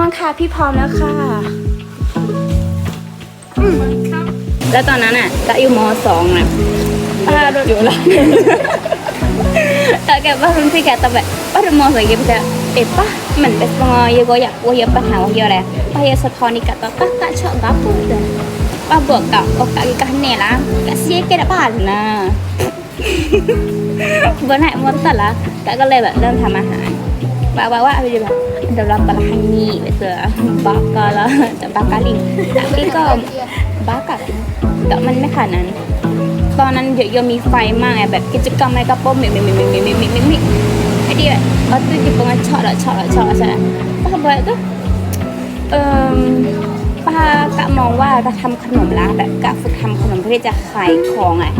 น้องๆค่ะพี่พร้อมแล้วค่ะอืมแล้วตอนนั้นอะก็อยู่มสองน่ะป้าอยู่ละแต่แกว่ารุ่นพี่แกตะแบบป้าดูมสองแกจะเอ๊ะป้าเหมือนเป็นงอยก็อยากว่าเยอะปัญหาว่าเยอะอะไรป้าเยอะสะท้อนนี่กะตะป้ากะชอบกับปุ๊บเลยป้าบอกกับโอกาสกันเนี่ยละกะเสียแกระบาดนะเบอร์ไหนหมดแต่ละกะก็เลยแบบเริ่มทำอาหารป้าว่าว่าอะไรแบบเดี๋ยวเราปลาฮันนี่ไปเจอบากาละจะบากาลิงแต่พี่ก็บากาแต่มันไม่ขนาดนั้นตอนนั้นเยวยังมีไฟมากไงแบบกิจกรรมอะไรก็ป้อมมิมิมิมิมิมิมิมิไอเดียเอาตู้จิบงชอละชอละชอละใช่ไหมป้าบอกก็เอ่อป้ากะมองว่าจะทำขนมละแบบกะฝึกทำขนมเพื่อจะขายของอะ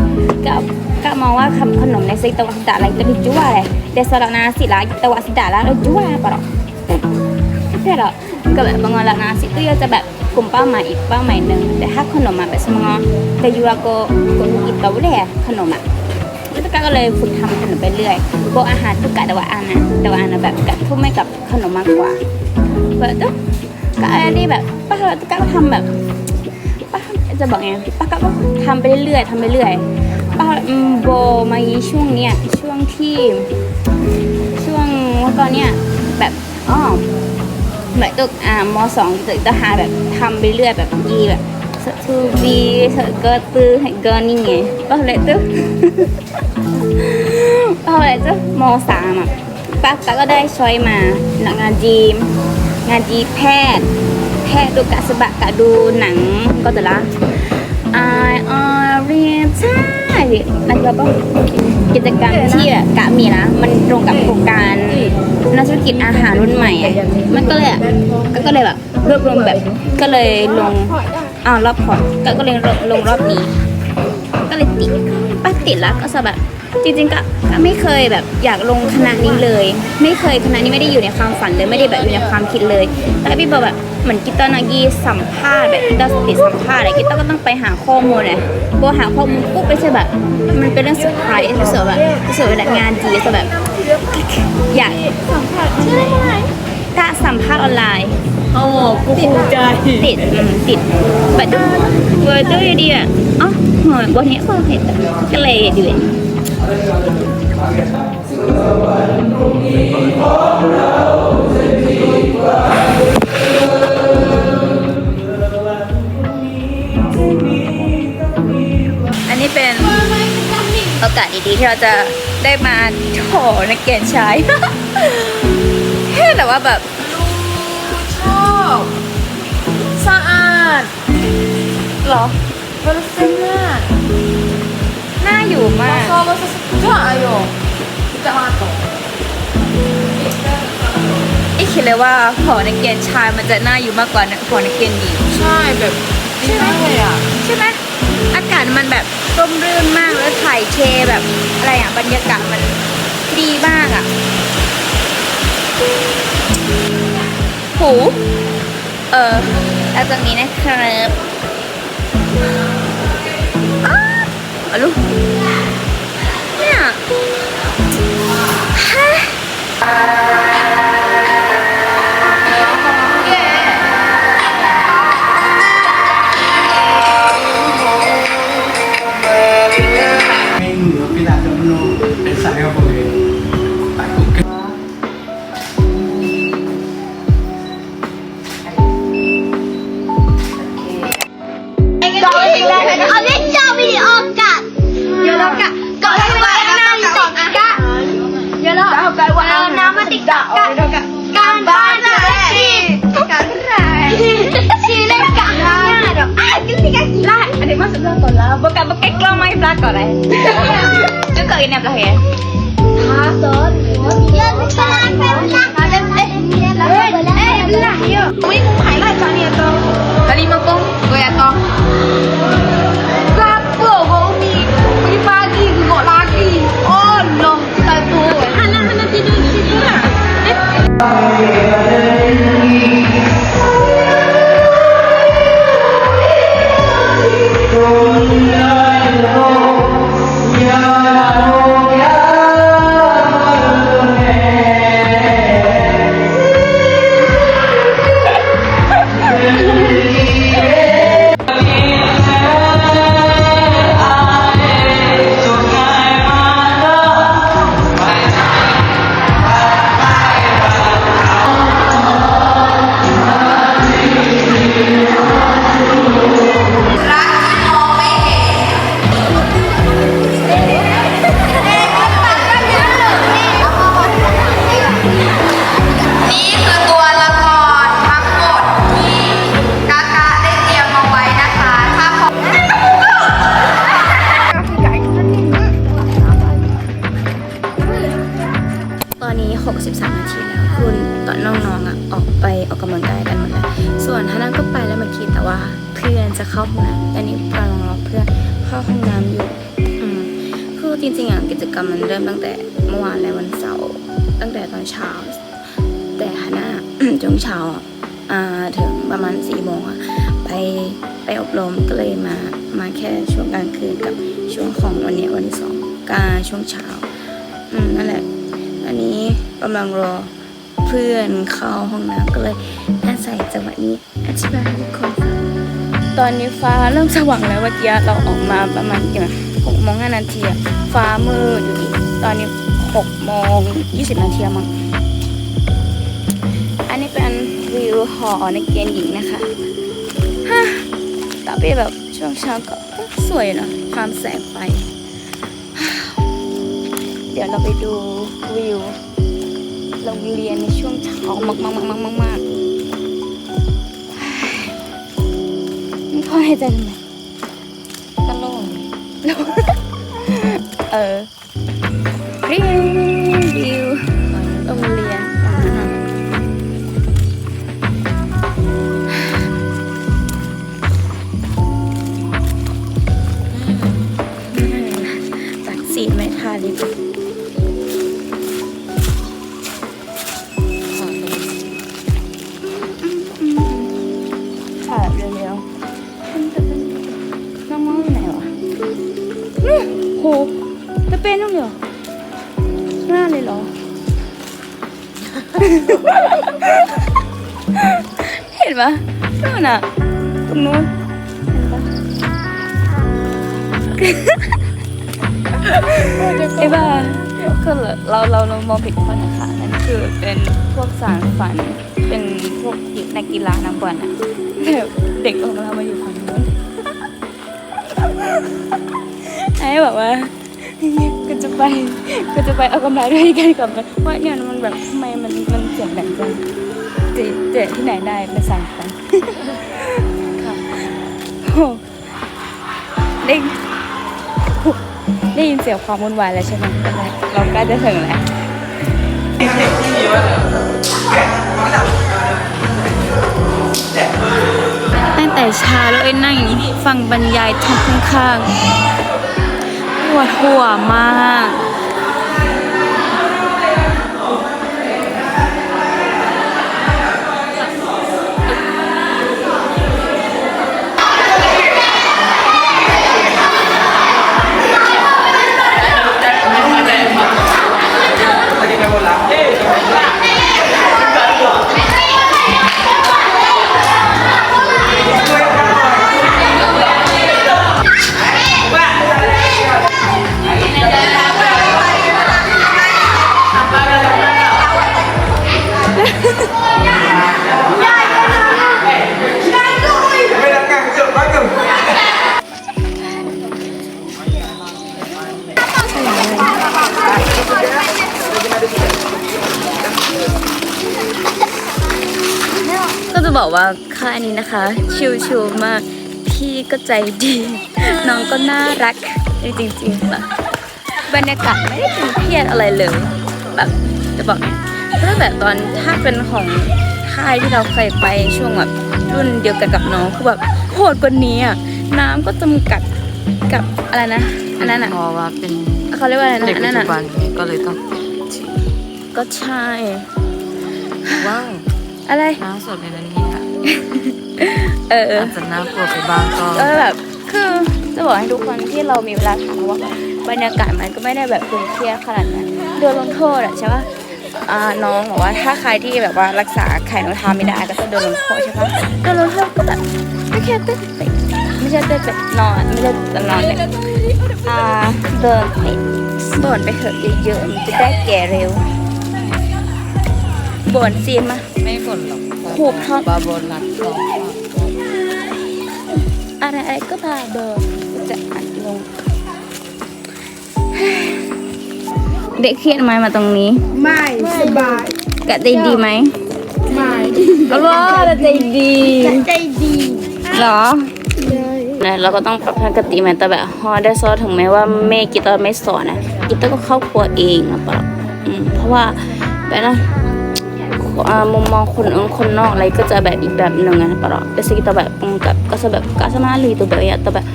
กะกะมองว่าทำขนมในเซตวัสดาอะไรก็ดีจั่วเลยเดสระนาสิละตวัสดาละแล้วจั่วปะหรอ ใช่หรอก็แบบบางวันละนาสิก็จะแบบกลุ่มเป้าหมายอีกเป้าหมายหนึ่งแต่ถ้าขนมอะแบบสมองแต่ยูราโกกุนอิตาวุเดขนมอะแล้วกะก็เลยฝึกทำขนมไปเรื่อยพวกอาหารทุกกะแต่ว่าอันะแต่ว่าอันะแบบกะทุ่มให้กับขนมมากกว่าแบบก็อันนี้แบบป้าก็ทำแบบป้าจะบอกไงป้าก็ทำไปเรื่อยๆทำไปเรื่อยป้าโบมายีช่วงเนี้ยช่วงที่ ช่วงเมื่อก่อนเนี้ยแบบ อ๋อหมือนตึกอ่ามสองตึกทหารแบบทำไปเรื่อยแบบยีแบบสตูบีเธอก็ตื้อให้เกินนี่ไงป้าเลยตึ๊ป้าเลยตึ๊มสามอะป้าก็ได้ช้อยมาหลังงานจีมงานจีแพทย์ แพทย์ดูกะสบะกะดูหนังก็แต่ละ I are นั่นก็เป็กิจกรรมที่แบบกะมีนะ มันตรงกับโครงการนักธุรกิจอาหารรุ่นใหม่อะมันก็เลยอะก็ก็เลยแบบรวบรวมแบบก็เลยลงอ้าวรอบพอร์ตก็ก็เลยลงรอบนี้ ก็เลยติดป้าติดแล้วก็สะแบบ จริงๆก็ก็ไม่เคยแบบอยากลงคณะนี้เลย ไม่เคยคณะนี้ไม่ได้อยู่ในความฝันเลยไม่ได้แบบอยู่ในความคิดเลย แต่พี่บอกแบบเหมือนกิตตอร์นากีสัมภาษณ์แบบกิตตอร์สติสัมภาษณ์อะไรกิตตอร์ก็ต้องไปหาข้อมูลเลยพอหาข้อมูลปุ๊บไปใช่แบบ มันเป็นเรื่องเซอร์ไพรส์รู้สึกแบบรู้สึกแบบงานดีรู้สึกแบบอยากสัมภาษณ์ใช่ไหมถ้าสัมภาษณ์ออนไลน์โอ้กูภูมิใจติดอืมติดแบบเวอร์ตัวดีอะอ๋อหอยวันนี้ก็เห็นก็เลยดูอัน นี้เป็นโอกาสดีๆที่เราจะได้มาโถนักเกียนชายแต่ว่าแบบชอบ สะอาดเหรอเวลาเซ็นน่ะน่า อยู่มากชอบว่าจะอายุจะมาต่ออีคิดเลยว่าหอนักเรียนชายมันจะน่าอยู่มากกว่าหอนักเรียนหญิงใช่แบบดีมากเลยอะใช่ไหมอากาศมันแบบร่มรื่นมากแล้วถ่ายเทแบบอะไรอะบรรยากาศมันดีมากอะหูเออแล้วตรงนี้นะครับอ้ 啊喽，咩？嗨！pinagahe? Ha? Son? Yun, sa akin lang. Eh, eh, eh, องวันนี้วันที่สองกาช่วงเช้า อืมนั่นแหละ อันนี้กำลังรอเพื่อนเข้าห้องน้ำก็เลยอาศัยจังหวะนี้อธิบายให้ทุกคนฟังตอนนี้ฟ้าเริ่มสว่างแล้วเมื่อกี้เราออกมาประมาณกี่โมงหกโมงห้านาทีฟ้ามืดอยู่ดีตอนนี้หกโมงยี่สิบนาทีมั้งอันนี้เป็นวิวหอในเกณฑ์หญิงนะคะฮะแต่เป็นแบบช่วงเช้าก็ สวยเนอะความแสงไฟ เดี๋ยวเราไปดูวิวโรงเรียนในช่วงเช้ามากมากมากมากมากมากไม่พอให้ใจทำไมก็โล่งโล่งเออ เห็นปะนู่นน่ะ ตรงนู้นเห็นปะไอ้บ้าก็เราเราเรามองผิดคนนะคะนั่นคือเป็นพวกสารฝัน เป็นพวกนักกีฬานักบอลอะแบบเด็กออกมามาอยู่ฝั่งนู้นไอ้บอกว่าก็จะไปก็จะไปเอากำไรด้วยกันกับมันว่าเนี่ยมันแบบทำไมมันมันเสียงดัง จังเจเจที่ไหนได้ไปสั่งกันค่ะโอ้ได้ได้ยินเสียงความวุ่นวายแล้วใช่ไหมเราใกล้จะถึงแล้วตั้งแต่เช้าแล้วไอ้นั่งอย่างนี้ฟังบรรยายทางข้างๆปวดหัวมาก ว่าค่ายนี้นะคะ ชิวๆมาก พี่ก็ใจดี น้องก็น่ารักจริงๆค่ะบรรยากาศไม่ได้ตึงเครียดอะไรเลย แบบจะบอกตั้งแต่ตอนถ้าเป็นของค่ายที่เราเคยไปช่วงแบบรุ่นเดียวกันกับน้องคือแบบโหดกว่านี้อะน้ำก็จำกัดกับอะไรนะอันนั้นอะเพราะว่าเป็นเขาเรียกว่าอะไรนะเด็กอันปันั้จนจุบัอะนก็เลยต้องก็ใช่ว้าวอะไรน้ำสดในนั้นนี่ค่ะ เออ อาจจะน่ากลัวไปบ้างก็เออแบบคือจะบอกให้ทุกคนที่เรามีเวลาถามว่าบรรยากาศมันก็ไม่ได้แบบตึงเครียดขนาดนั้นโดนลงโทษอะใช่ปะอ่าน้องบอกว่าถ้าใครที่แบบว่ารักษาไข่นกกระทาไม่ได้ก็จะโดนลงโทษใช่ปะโดนลงโทษก็แบบไม่แค่เต้นเตะไม่ใช่เต้นเตะนอนไม่ใช่นอนเลยอ่าเดินไปบ่นไปเถอะเยอะๆมันจะได้แก่เร็วบ่นซีนมาไม่บ่นหรอก ขูดเขาบาบนรักของอะไรอะไรก็พาเบอร์จะอัดลง เด็กเครียดไหมมาตรงนี้ ไม่สบายกะใจดีไหมไม่ก็ว่ากะใจดีใจดีเหรอเนี่ยเราก็ต้องปรับปกติแม้แต่แบบฮอได้ซอถึงแม้ว่าแม่กีตาร์ไม่สอนนะกีตาร์ก็เข้าครัวเองนะปะอืมเพราะว่าแบบนะ อ่ามุมมองคนอื่นคนนอกอะไรก็จะแบบอีกแบบหนึ่งนะปะแต่สกิตาแบบอืมกับก็จะแบบกะ sama ali tu แบบ ya แต่แบบ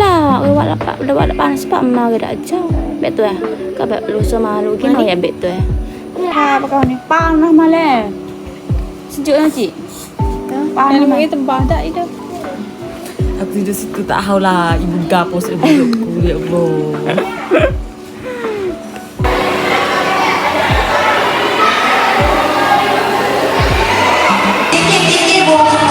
lah awak dapat dapat dapat sebab mau ke dak jauh bet tu eh ka แบบ lu sama lu kino ya bet tu eh พาปะกอนนี่ป้างนะมาแล้ว sejuk na cik ป้างนะมา tembadak itu Aku di situ tak tahu lah ibu gapo sebab aku ya Allah. এবং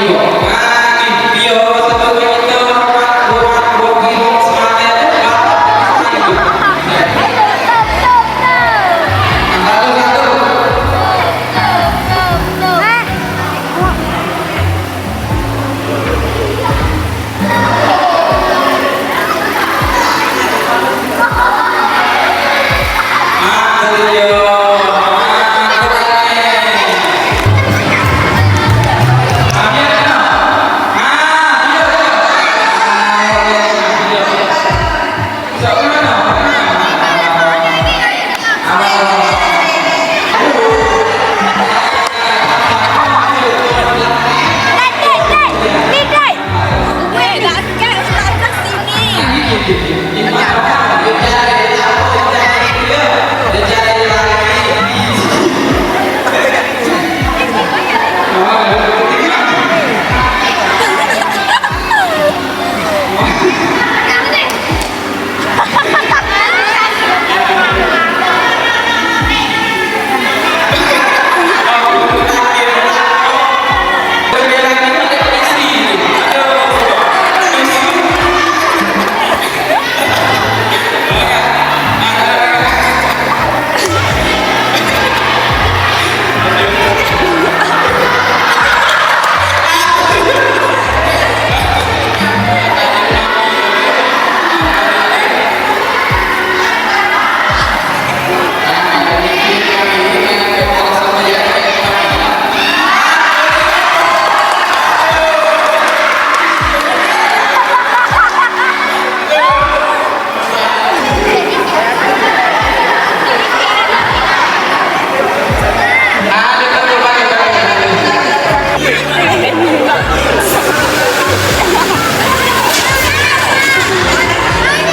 আলাইকুম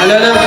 Hallelujah.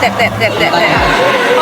对对对对对。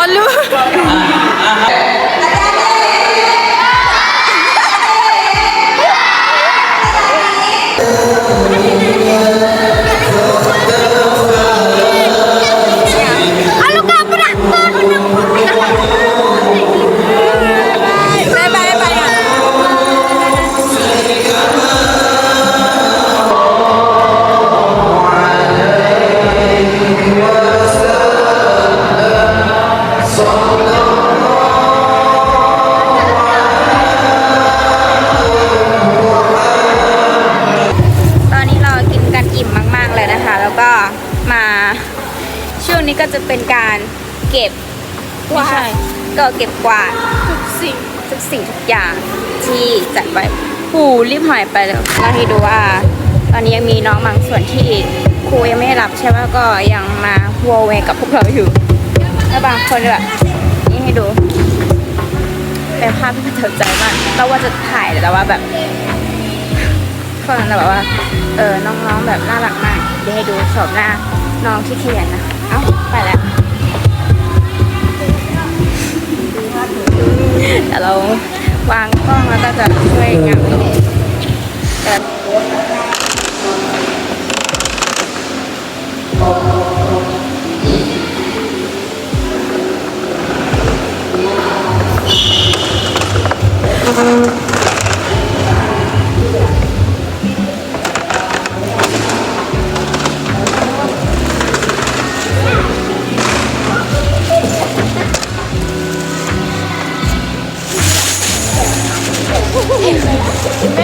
ตอนนี้เรากินกันอิ่มมาก ๆ เลยนะคะ แล้วก็มาช่วงนี้ก็จะเป็นการเก็บไม่ใช่ก็เก็บกวาดทุกสิ่งทุกสิ่งทุกอย่างที่จัดไว้หูรีบหายไปเลยเราให้ดูว่า ตอนนี้ยังมีน้องบางส่วนที่ครูยังไม่ได้รับใช่ไหมก็ยังมาโวเวกับพวกเราอยู่แล้วบางคนแบบ ให้ดู เป็นภาพที่ประทับใจมากเราว่าจะถ่ายแต่ว่าแบบคนนั้นแบบว่า เออ น้องๆแบบน่ารักมาก เดี๋ยวให้ดูชมหน้า น้องที่เขียนนะ เอ้า ไปแล้วแต่เราวางกล้องแล้วก็จะช่วยงานแต่ แม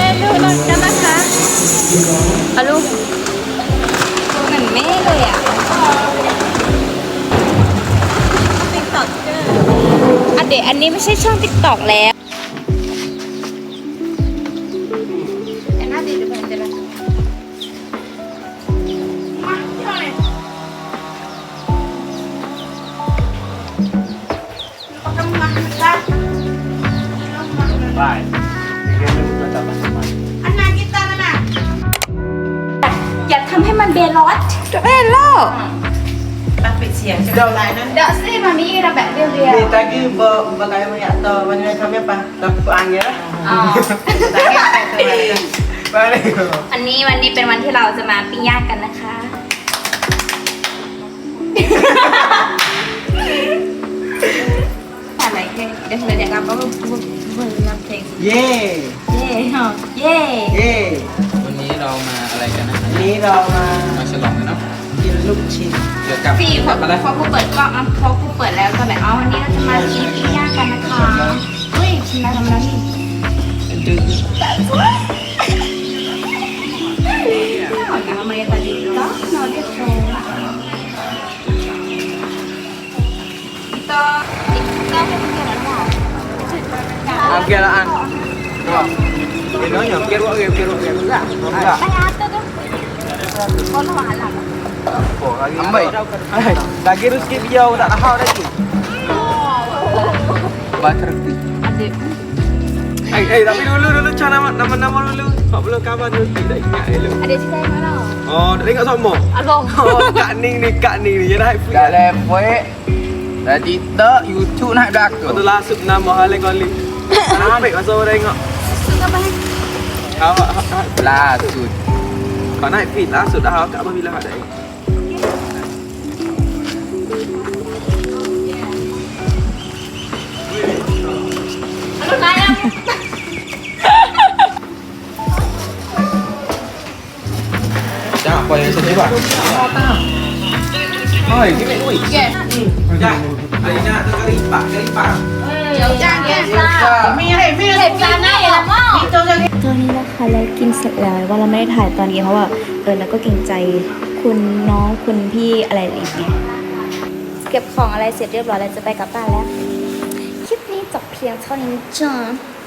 ่ลูกนอนกันนะคะอาลูกเหมือนแม่เลยอะติ๊กต็อกเกอร์อันเดี๋ยวอันนี้ไม่ใช่ช่องติ๊กต็อกแล้ว mana kami apa? Dapat angin lah. ๆอ๋อ Balik. อันนี้วันนี้เป็นวันที่เราจะมาปิ้งย่างกันนะคะ อะไรแค่เดี๋ยวเราจะกลับมาบุกบุกบุกน้ำเพลง Yeay. เย่ฮะเย่ Yeay. วันนี้เรามาอะไรกันนะ Ni dah mah มาฉลองกันเนาะกินลูกชิ้นเกี่ยวกับพี่พออะไรพอกูเปิดกล้องอะพอกูเปิดแล้วก็แบบอ๋อวันนี้เราจะมากินปิ้งย่างกันนะคะ Sebenarnya Aduh. Tak kuat. Mamaya tadi ito. No, dito. Ito. Ito. Ang kiraan. Diba? Ino nyo, kiro, kiro, kiro, kiro. Wala. Kaya ato to. Kono alam. Oh, lagi ambay. Lagi ruski biau tak tahu lagi. Bater. Eh, eh, tapi dulu dulu cara nama nama nama dulu. Kau belum kawan tu tidak ingat elok. Ada cerita yang mana? Oh, dah tengok sama. Abang. Oh, Kak Ning ni, Kak Ning ni. Dia dah free. Dah level. Dah TikTok, YouTube nak dah Kau aku. tu lasuk nama hal yang kali. Ambil masa orang tengok. Awak, awak, Lasut. kau naik feed lasuk dah bila ada. Siapa yang sedih pak? Oi, ni mek oi. Okey. Ya. Hari nak tu kali pak, kali pak. มีเหตุมีเหตุการณ์อะไรล่ะพ่อตอนนี้นะคะเรากินเสร็จแล้วว่าเราไม่ได้ถ่ายตอนนี้เพราะว่าเออเราก็เกรงใจคุณน้องคุณพี่อะไรอีกไงเก็บของอะไรเสร็จเรียบร้อยแล้วจะไปกลับบ้านแล้ว คลิปนี้